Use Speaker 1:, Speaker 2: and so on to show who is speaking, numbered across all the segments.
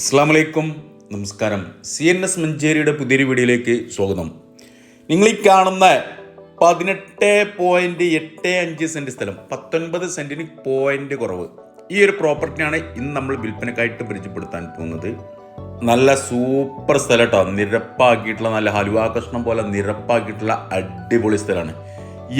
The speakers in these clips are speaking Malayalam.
Speaker 1: അസ്സാം വലൈക്കും നമസ്കാരം. സി എൻ എസ് മഞ്ചേരിയുടെ പുതിയൊരു വീഡിയോയിലേക്ക് സ്വാഗതം. നിങ്ങൾ ഈ കാണുന്ന പതിനെട്ട് പോയിന്റ് എട്ട് അഞ്ച് സെന്റ് സ്ഥലം പത്തൊൻപത് സെന്റിന് പോയിന്റ് കുറവ്. ഈ ഒരു പ്രോപ്പർട്ടിയാണ് ഇന്ന് നമ്മൾ വിൽപ്പനക്കായിട്ട് പരിചയപ്പെടുത്താൻ പോകുന്നത്. നല്ല സൂപ്പർ സ്ഥലം കേട്ടോ നിരപ്പാക്കിയിട്ടുള്ള നല്ല ഹലുവാ കഷ്ണം പോലെ നിരപ്പാക്കിയിട്ടുള്ള അടിപൊളി സ്ഥലമാണ്.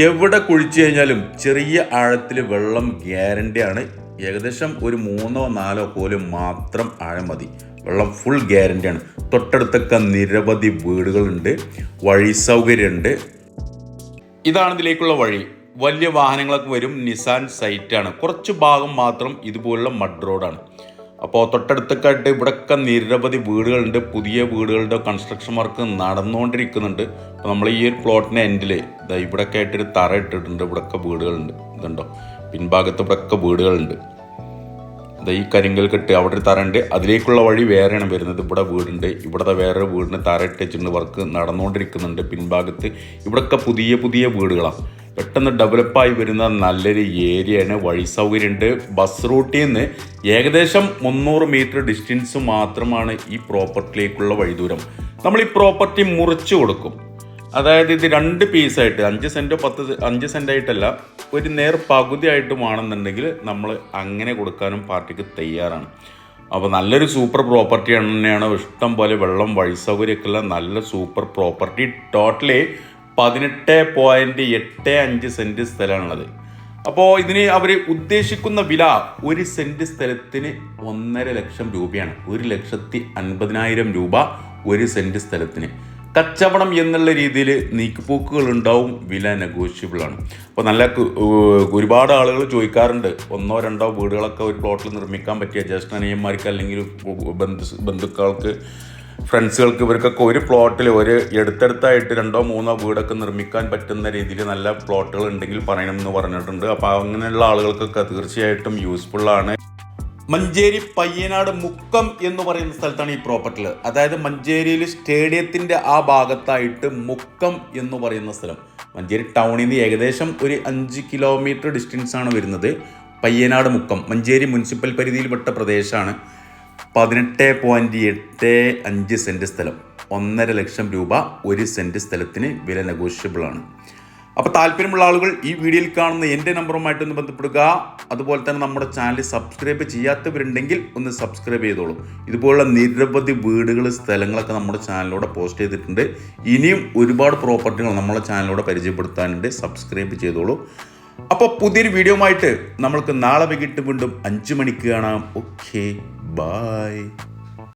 Speaker 1: എവിടെ കുഴിച്ചു കഴിഞ്ഞാലും ചെറിയ ആഴത്തിൽ വെള്ളം ഗ്യാരണ്ടിയാണ് ഏകദേശം ഒരു മൂന്നോ നാലോ കോലും മാത്രം ആഴം മതി. വെള്ളം ഫുൾ ഗ്യാരണ്ടിയാണ് തൊട്ടടുത്തൊക്കെ നിരവധി വീടുകളുണ്ട്. വഴി സൗകര്യമുണ്ട്. ഇതാണ് ഇതിലേക്കുള്ള വഴി. വലിയ വാഹനങ്ങളൊക്കെ വരും. നിസാൻ സൈറ്റാണ് കുറച്ച് ഭാഗം മാത്രം ഇതുപോലുള്ള മഡ് റോഡാണ് അപ്പോൾ തൊട്ടടുത്തൊക്കെ ആയിട്ട് ഇവിടെയൊക്കെ നിരവധി വീടുകളുണ്ട്. പുതിയ വീടുകളുടെ കൺസ്ട്രക്ഷൻ വർക്ക് നടന്നുകൊണ്ടിരിക്കുന്നുണ്ട്. അപ്പോൾ നമ്മൾ ഈ ഒരു പ്ലോട്ടിന്റെ എൻഡിൽ ഇവിടെയൊക്കെ ആയിട്ടൊരു തറ ഇട്ടിട്ടുണ്ട്. ഇവിടെയൊക്കെ വീടുകളുണ്ട്. ഇതുണ്ടോ? പിൻഭാഗത്ത് ഇവിടെയൊക്കെ വീടുകളുണ്ട്. അത് ഈ കരിങ്കൽ കെട്ട് അവിടെ ഒരു അതിലേക്കുള്ള വഴി വേറെയാണ് വരുന്നത്. ഇവിടെ വീടുണ്ട്. ഇവിടുത്തെ വേറൊരു വീടിന് തറ ഇട്ടിട്ടുണ്ട് വർക്ക് നടന്നുകൊണ്ടിരിക്കുന്നുണ്ട് പിൻഭാഗത്ത്. ഇവിടെയൊക്കെ പുതിയ പുതിയ വീടുകളാണ് പെട്ടെന്ന് ഡെവലപ്പായി വരുന്ന നല്ലൊരു ഏരിയയാണ്. വഴി സൗകര്യമുണ്ട്. ബസ് റൂട്ടിൽ നിന്ന് ഏകദേശം മുന്നൂറ് മീറ്റർ ഡിസ്റ്റൻസ് മാത്രമാണ് ഈ പ്രോപ്പർട്ടിയിലേക്കുള്ള വഴിദൂരം. നമ്മൾ ഈ പ്രോപ്പർട്ടി മുറിച്ചു കൊടുക്കും. അതായത് ഇത് രണ്ട് പീസായിട്ട് അഞ്ച് സെന്റോ പത്ത് അഞ്ച് സെന്റ് ആയിട്ടല്ല ഒരു നേർ പകുതി ആയിട്ടുമാണെന്നുണ്ടെങ്കിൽ നമ്മൾ അങ്ങനെ കൊടുക്കാനും പാർട്ടിക്ക് തയ്യാറാണ്. അപ്പോൾ നല്ലൊരു സൂപ്പർ പ്രോപ്പർട്ടി തന്നെയാണ്. ഇഷ്ടം പോലെ വെള്ളം വഴി സൗകര്യമൊക്കെയുള്ള നല്ല സൂപ്പർ പ്രോപ്പർട്ടി. ടോട്ടലി പതിനെട്ട് പോയിന്റ് എട്ട് അഞ്ച് സെന്റ് സ്ഥലമാണുള്ളത്. അപ്പോൾ ഇതിന് അവർ ഉദ്ദേശിക്കുന്ന വില ഒരു സെന്റ് സ്ഥലത്തിന് ഒന്നര ലക്ഷം രൂപയാണ്. ഒരു ലക്ഷത്തി അൻപതിനായിരം രൂപ ഒരു സെന്റ് സ്ഥലത്തിന്. കച്ചവടം എന്നുള്ള രീതിയിൽ നീക്കുപോക്കുകൾ ഉണ്ടാവും വില നെഗോഷ്യബിൾ ആണ്. അപ്പോൾ നല്ല ഒരുപാട് ആളുകൾ ചോദിക്കാറുണ്ട് ഒന്നോ രണ്ടോ വീടുകളൊക്കെ ഒരു പ്ലോട്ടിൽ നിർമ്മിക്കാൻ പറ്റിയ ജ്യേഷ്ഠ അനിയന്മാർക്ക് അല്ലെങ്കിൽ ബന്ധു ബന്ധുക്കൾക്ക് ഫ്രണ്ട്സുകൾക്ക് ഇവർക്കൊക്കെ ഒരു പ്ലോട്ടിൽ ഒരു എടുത്തടുത്തായിട്ട് രണ്ടോ മൂന്നോ വീടൊക്കെ നിർമ്മിക്കാൻ പറ്റുന്ന രീതിയിൽ നല്ല പ്ലോട്ടുകൾ ഉണ്ടെങ്കിൽ പറയണമെന്ന് പറഞ്ഞിട്ടുണ്ട്. അപ്പോൾ അങ്ങനെയുള്ള ആളുകൾക്കൊക്കെ തീർച്ചയായിട്ടും യൂസ്ഫുള്ളാണ് മഞ്ചേരി പയ്യനാട് മുക്കം എന്ന് പറയുന്ന സ്ഥലത്താണ് ഈ പ്രോപ്പർട്ടികൾ അതായത് മഞ്ചേരിയിൽ സ്റ്റേഡിയത്തിന്റെ ആ ഭാഗത്തായിട്ട് മുക്കം എന്ന് പറയുന്ന സ്ഥലം. മഞ്ചേരി ടൗണിൽ നിന്ന് ഏകദേശം ഒരു അഞ്ച് കിലോമീറ്റർ ഡിസ്റ്റൻസ് ആണ് വരുന്നത്. പയ്യനാട് മുക്കം. മഞ്ചേരി മുനിസിപ്പൽ പരിധിയിൽപ്പെട്ട പ്രദേശമാണ് പതിനെട്ട് പോയിന്റ് എട്ട് അഞ്ച് സെന്റ് സ്ഥലം. ഒന്നര ലക്ഷം രൂപ ഒരു സെന്റ് സ്ഥലത്തിന് വില നെഗോഷ്യബിൾ ആണ്. അപ്പോൾ താല്പര്യമുള്ള ആളുകൾ ഈ വീഡിയോയിൽ കാണുന്ന എന്റെ നമ്പറുമായിട്ടൊന്ന് ബന്ധപ്പെടുക. അതുപോലെ തന്നെ നമ്മുടെ ചാനൽ സബ്സ്ക്രൈബ് ചെയ്യാത്തവരുണ്ടെങ്കിൽ ഒന്ന് സബ്സ്ക്രൈബ് ചെയ്തോളൂ. ഇതുപോലുള്ള നിരവധി വീടുകൾ സ്ഥലങ്ങളൊക്കെ നമ്മുടെ ചാനലിലൂടെ പോസ്റ്റ് ചെയ്തിട്ടുണ്ട്. ഇനിയും ഒരുപാട് പ്രോപ്പർട്ടികൾ നമ്മുടെ ചാനലിലൂടെ പരിചയപ്പെടുത്താനുണ്ട്. സബ്സ്ക്രൈബ് ചെയ്തോളൂ. അപ്പോൾ പുതിയൊരു വീഡിയോ ആയിട്ട് നമ്മൾക്ക് നാളെ വൈകിട്ട് വീണ്ടും അഞ്ച് മണിക്ക് കാണാം. Okay bye